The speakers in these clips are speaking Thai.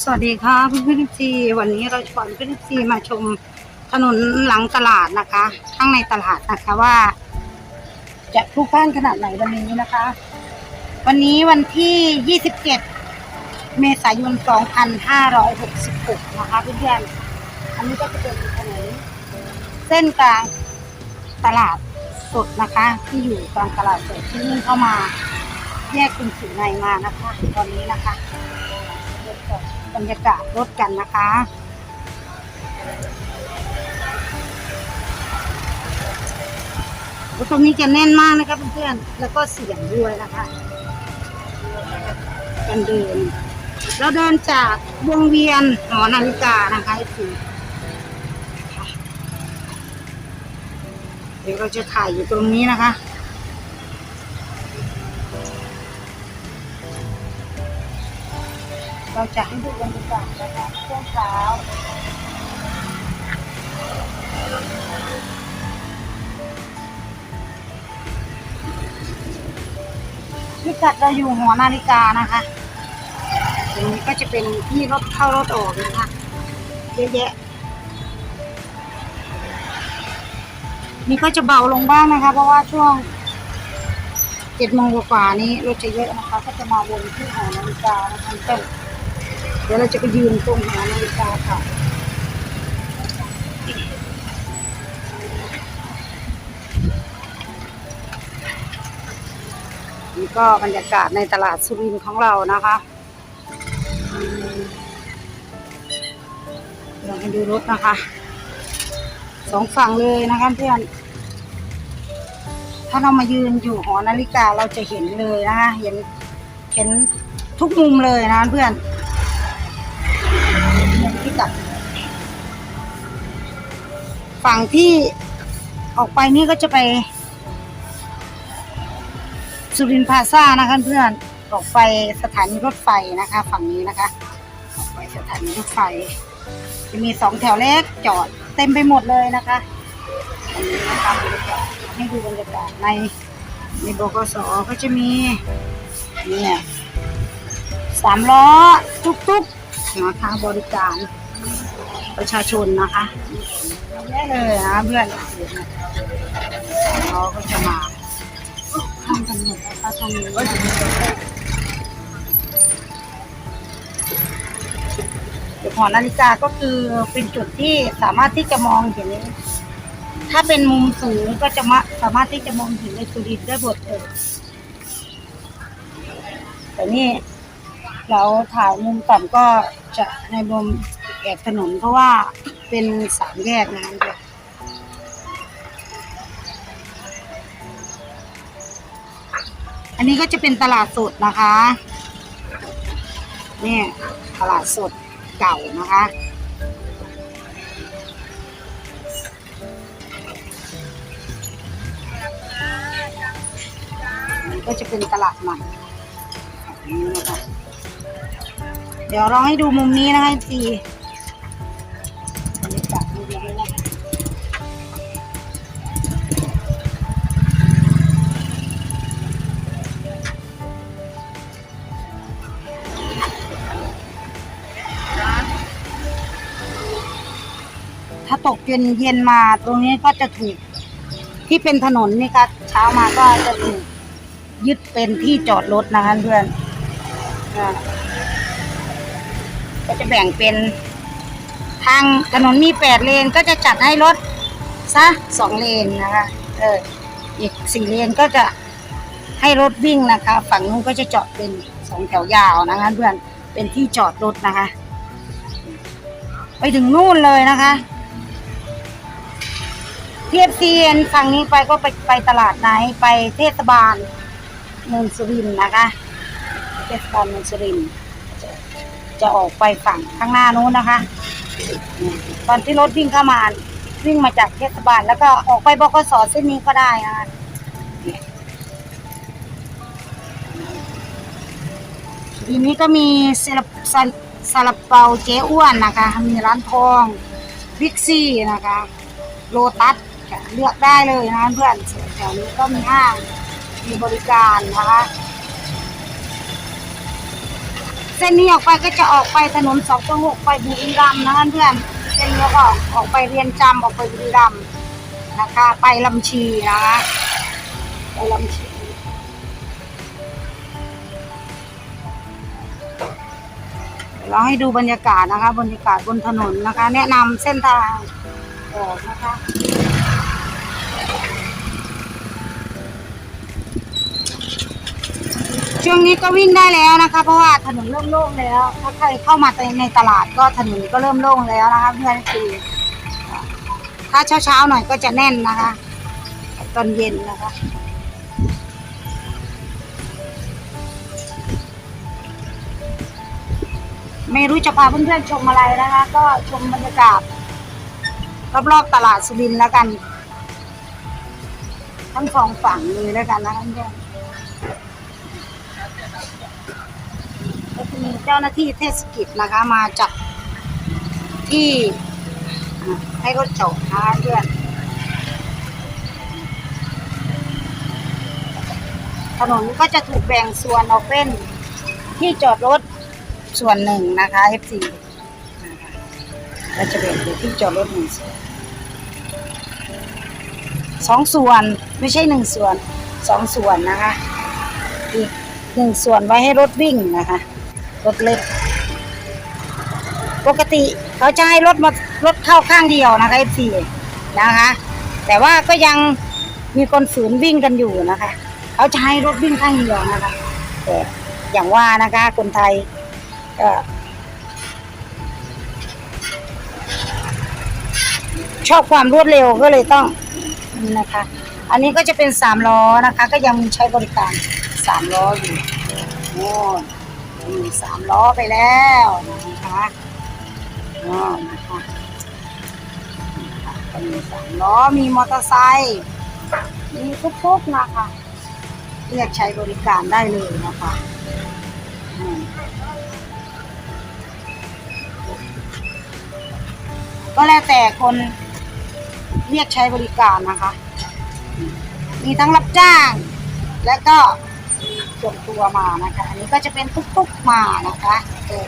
สวัสดีค่ะเพื่อนเพื่อนซีวันนี้เราจะพาเพื่อนซีมาชมถนนหลังตลาดนะคะ ข้างในตลาดนะคะว่า จะพลุกพล่านขนาดไหนวันนี้นะคะ วันนี้วันที่ 27 เมษายน 2566 นะคะเพื่อนๆอันนี้ก็จะเป็นถนนเส้นกลางตลาดสดนะคะ ที่อยู่กลางตลาดสดที่มุ่งเข้ามาแยกคุณสุในมานะคะ ตอนนี้นะคะ บรรยากาศรถกันนะคะรถตรงนี้จะแน่นมากนะคะเพื่อนๆ แล้วก็เสียงด้วยนะคะกันเดิน เราเดินจากวงเวียนหอนาฬิกานะคะถึงเดี๋ยวเราจะถ่ายอยู่ตรงนี้นะคะ เราจะให้ดูบรรยากาศนะคะช่วงเช้าพิกัดเราอยู่หอนาฬิกานะคะตรงนี้ก็จะเป็นที่รถเข้ารถออกนะคะเยอะแยะนี่ก็จะเบาลงบ้างนะคะ เพราะว่าช่วงเจ็ดโมงกว่านี้รถจะเยอะนะคะ ก็จะมาวนที่หอนาฬิกานะคะเต้นเดี๋ยวเราจะไปยืนตรงหอนาฬิกาค่ะนี่ก็บรรยากาศในตลาดสุรินทร์ของเรานะคะเรามาดูรถนะคะสองฝั่งเลยนะคะเพื่อน ถ้าเรามายืนอยู่หอนาฬิกาเราจะเห็นเลยนะคะ เห็น เห็นทุกมุมเลยนะเพื่อน ที่กัดฝั่งที่ออกไปนี่ก็จะไป สุรินทร์พาซ่านะคะเพื่อนออกไปสถานีรถไฟนะคะ ฝั่งนี้นะคะออกไปสถานีรถไฟจะมีสองแถวเล็กจอดเต็มไปหมดเลยนะคะอันนี้นะคะให้ดูบรรยากาศในในบกสก็จะมีเนี่ยสามล้อทุกๆ นะคะ บริการประชาชนนะคะเยอะเลยนะเพื่อนสาก็จะมาทำกันหมดนะคะตรงนี้เดี๋ยวหอนาฬิกาก็คือเป็นจุดที่สามารถที่จะมองเห็น ถ้าเป็นมุมสูงก็จะมาสามารถที่จะมองเห็นในสุรินทร์ได้หมดเลยแต่นี่เราถ่ายมุมต่ำก็ จะในมุมแอบถนนเพราะว่าเป็นสามแยกนะเดี๋ยวอันนี้ก็จะเป็นตลาดสดนะคะนี่ตลาดสดเก่านะคะ ก็จะเป็นตลาดใหม่แบบนี้นะคะ เดี๋ยวลองให้ดูมุมนี้นะคะทีถ้าตกเย็นเย็นมาตรงนี้ก็จะถูกที่เป็นถนนนี่ค่ะเช้ามาก็จะถูกยึดเป็นที่จอดรถนะคะเพื่อนอ่า ก็จะแบ่งเป็น ทางถนนมีแปดเลนก็จะจัดให้รถซะสองเลนนะคะ เออ อีกสี่เลนก็จะให้รถวิ่งนะคะ ฝั่งนู้นก็จะจอดเป็นสองแถวยาวนะคะ เพื่อนเป็นที่จอดรถนะคะ ไปถึงนู่นเลยนะคะเทียบเซียนฝั่งนี้ไปก็ไปไปตลาดไหนไปเทศบาลเมืองสุรินทร์นะคะ เทศบาลเมืองสุรินทร์ จะออกไปฝั่งข้างหน้านู้นนะคะ ตอนที่รถวิ่งเข้ามาวิ่งมาจากเทศบาลแล้วก็ออกไปบกสเส้นนี้ก็ได้นะคะเนี่ยทีนี้ก็มีซาลาซาซลาเปาเจ๊อ้วนนะคะ มีร้านทองบิ๊กซี่นะคะโลตัสเลือกได้เลยนะเพื่อนแถวนี้ก็มีห้างมีบริการนะคะ ส้นนี้ออกไปก็จะออกไปถนนสองตัวหกไปบุรีรัมย์นะคะเพื่อนเส้นนี้ก็ออกไปเรียนจำออกไปบุรีรัมย์นะคะ ไปลำชีนะคะไปลำชีเราให้ดูบรรยากาศนะคะ บรรยากาศบนถนนนะคะ แนะนำเส้นทางออกนะคะ ช่วงนี้ก็วิ่งได้แล้วนะคะ เพราะว่าถนนเริ่มโล่งแล้ว ถ้าใครเข้ามาในตลาดก็ถนนก็เริ่มโล่งแล้วนะคะเพื่อนคือถ้าเช้าๆหน่อยก็จะแน่นนะคะ ตอนเย็นนะคะไม่รู้จะพาเพื่อนๆชมอะไรนะคะ ก็ชมบรรยากาศรอบๆตลาดสุรินทร์แล้วกัน ทั้งสองฝั่งเลยแล้วกันนะคะเพื่อนๆ ก็จะมี เจ้าหน้าที่เทศกิจนะคะ มาจากที่ให้รถจอดนะคะเพื่อนถนนก็จะถูกแบ่งส่วนออกเป็นที่จอดรถส่วนหนึ่งนะคะ F4 นะคะก็จะแบ่งเป็นที่จอดรถหนึ่งส่วนสองส่วนไม่ใช่หนึ่งส่วนสองส่วนนะคะ อีกหนึ่งส่วนไว้ให้รถวิ่งนะคะ รถเล็ก ปกติเขาจะให้รถมารถเข้าข้างเดียวนะคะ F4 นะคะ แต่ว่าก็ยังมีคนฝืนวิ่งกันอยู่นะคะ เขาจะให้รถวิ่งข้างเดียวนะคะแต่อย่างว่านะคะคนไทยก็ชอบความรวดเร็วก็เลยต้องนะคะ อันนี้ก็จะเป็นสามล้อนะคะ ก็ยังใช้บริการสามล้ออยู่โน่นมี สามล้อไปแล้วนะคะโน่นะคะก็มีสามล้อมีมอเตอร์ไซค์มีทุกๆนะคะเรียกใช้บริการได้เลยนะคะก็แล้วแต่คนเรียกใช้บริการนะคะ มีทั้งรับจ้าง และก็ ส่วนตัวมานะคะ อันนี้ก็จะเป็นทุกๆมานะคะเออ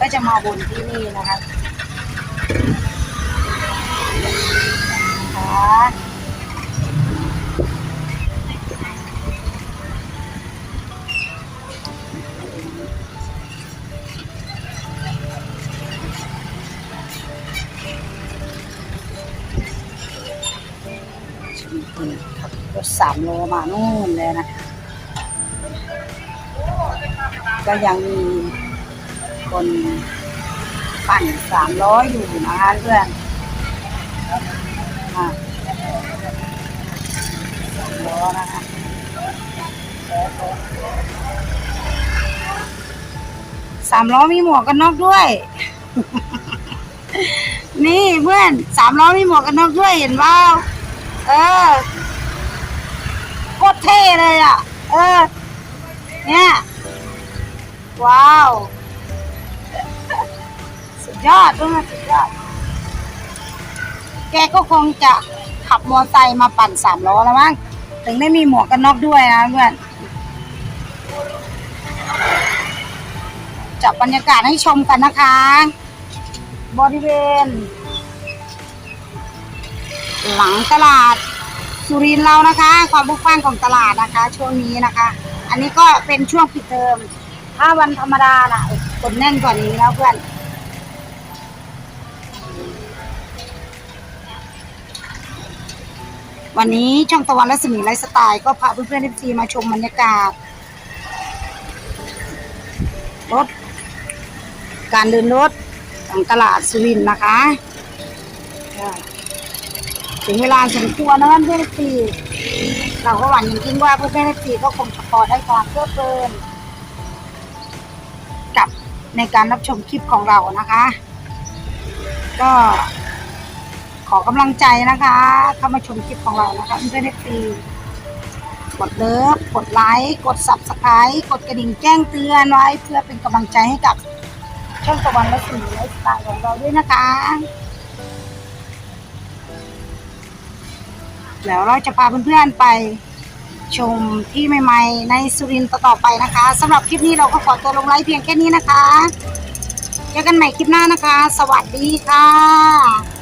ก็จะมาบนที่นี่นะคะค่ะขับรถสามโลมานู่นเลยนะคะ ก็ยังมีคนปั่นสามล้ออยู่นะคะเพื่อนอะสามล้อนะคะสามล้อมีหมวกกันน็อกด้วย นี่เพื่อนสามล้อมีหมวกกันน็อกด้วยเห็นเปล่าเออโคตรเท่เลยอะ เออ เนี่ย ว้าว สุดยอดด้วยนะสุดยอด แกก็คงจะขับมอเตอร์ไซค์มาปั่นสามล้อแล้วมั้งถึงได้มีหมวกกันน็อกด้วยนะเพื่อนจับบรรยากาศให้ชมกันนะคะ บริเวณ หลังตลาดสุรินทร์เรานะคะ ความบุกบ้านของตลาดนะคะ ช่วงนี้นะคะ อันนี้ก็เป็นช่วงปิดเทอม ถ้าวันธรรมดาน่ะคนแน่นกว่านี้แล้วเพื่อนวันนี้ช่องตะวันและสมีไลฟ์สไตล์ก็พาเพื่อนๆเอฟซีมาชมบรรยากาศรถ การเดินรถของตลาดสุรินนะคะ ถึงเวลาสมควรนะเพื่อนๆเอฟซีเราก็หวังอย่างยิ่งว่าเพื่อนๆเอฟซีก็คงจะพอได้ความเพลิดเพลิน กับในการรับชมคลิปของเรานะคะ ก็ขอกำลังใจนะคะเข้ามาชมคลิปของเรานะคะเพื่อนๆฟรีกดเลิฟกดไลค์กด subscribe กดกระดิ่งแจ้งเตือนไว้ เพื่อเป็นกำลังใจให้กับช่องตะวันและสีไลฟ์สไตล์ของเราด้วยนะคะ แล้วเราจะพาเพื่อนๆไป ชมที่ใหม่ ๆ ในสุรินทร์ต่อๆไปนะคะสำหรับคลิปนี้เราก็ขอตัวลงไลฟ์เพียงแค่นี้นะคะ เจอกันใหม่คลิปหน้านะคะ สวัสดีค่ะ